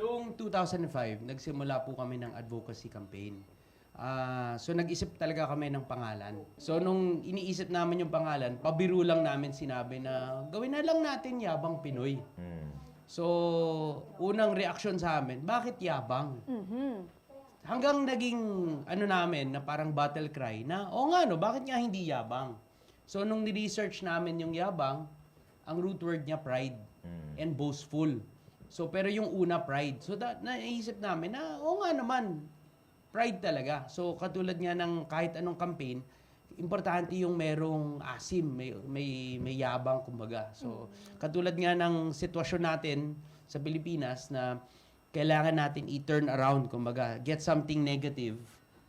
Noong 2005, nagsimula po kami ng advocacy campaign. Ah, so nag-isip talaga kami ng pangalan. So nung iniisip namin yung pangalan, pabiro lang namin sinabi na gawin na lang natin Yabang Pinoy. Hmm. So unang reaksyon sa amin, bakit Yabang? Hanggang naging ano namin na parang battle cry na, o nga no, bakit nga hindi Yabang? So nung ni-research namin yung Yabang, ang root word niya pride and boastful. So pero yung una pride. So that naisip namin na, o nga naman, pride talaga. So katulad nga ng kahit anong campaign, importante yung merong asim, may may, may yabang kumbaga. So katulad nga ng sitwasyon natin sa Pilipinas na kailangan natin i-turn around kumbaga, get something negative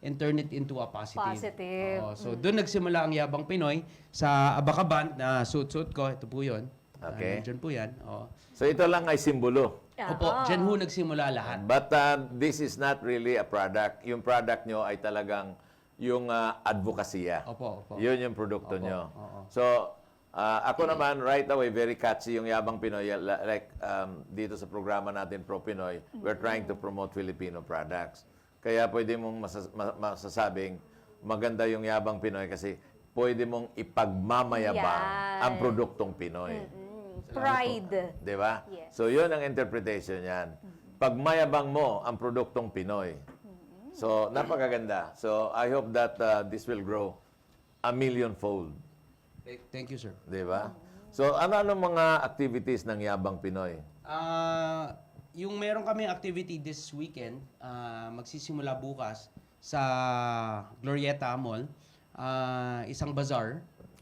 and turn it into a positive. Positive. Oo, so doon nagsimula ang Yabang Pinoy sa Abaca Band na suit-suit ko. Ito po 'yon. Okay. Diyan po 'yan. Oo. So ito lang ay simbolo. Ah. Opo, diyan ho nagsimula lahat. But uh, this is not really a product. Yung product nyo ay talagang yung uh, advokasya. Opo, opo. Yun yung produkto Opo, nyo. oo. So, uh, ako naman, right away, very catchy yung Yabang Pinoy. Like, um, dito sa programa natin, Pro Pinoy, we're trying to promote Filipino products. Kaya pwede mong masas- ma- masasabing maganda yung Yabang Pinoy kasi pwede mong ipagmamayabang Yan. ang produktong Pinoy. Pride. Di ba? Yes. So, yun ang interpretation yan. Pagmayabang mo ang produktong Pinoy. So, napakaganda. So, I hope that uh, this will grow a million-fold. Th- Thank you, sir. Di ba? So, ano-ano mga activities ng Yabang Pinoy? Ah, yung meron kami activity this weekend, ah, magsisimula bukas sa Glorieta Mall. Ah, isang bazaar.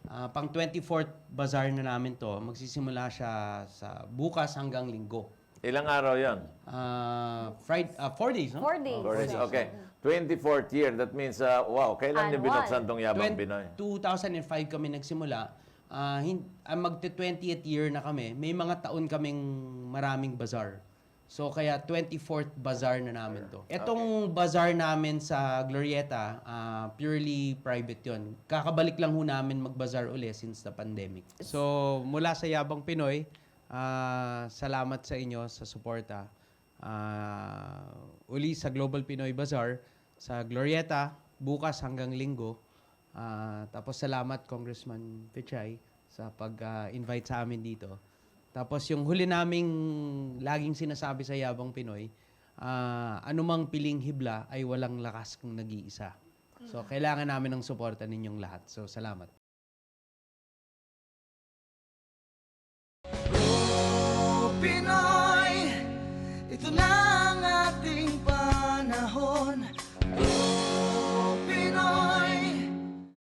Ah, pang 24th bazaar na namin to. Magsisimula siya sa bukas hanggang linggo. Ilang araw yon? Ah, Friday, ah, four days, no? Four days. Four days. Okay. 24th year. That means, uh, wow, kailan niyo Annual. binuksan tong Yabang Twen- Pinoy? 2005 kami nagsimula. Ah, hin- ah, magte-20th year na kami. May mga taon kaming maraming bazaar. So kaya 24th bazaar na namin to. Etong bazaar namin sa Glorieta, ah, purely private 'yon. Kakabalik lang ho namin mag-bazaar uli since the pandemic. So mula sa Yabang Pinoy, ah, salamat sa inyo sa suporta. Ah, uli sa Global Pinoy Bazaar sa Glorieta bukas hanggang linggo. Ah, tapos salamat Congressman Pichay sa pag-invite sa amin dito. Tapos yung huli naming laging sinasabi sa Yabang Pinoy, ah, anumang piling hibla ay walang lakas kung nag-iisa. So kailangan namin ng suporta ninyong lahat. So salamat.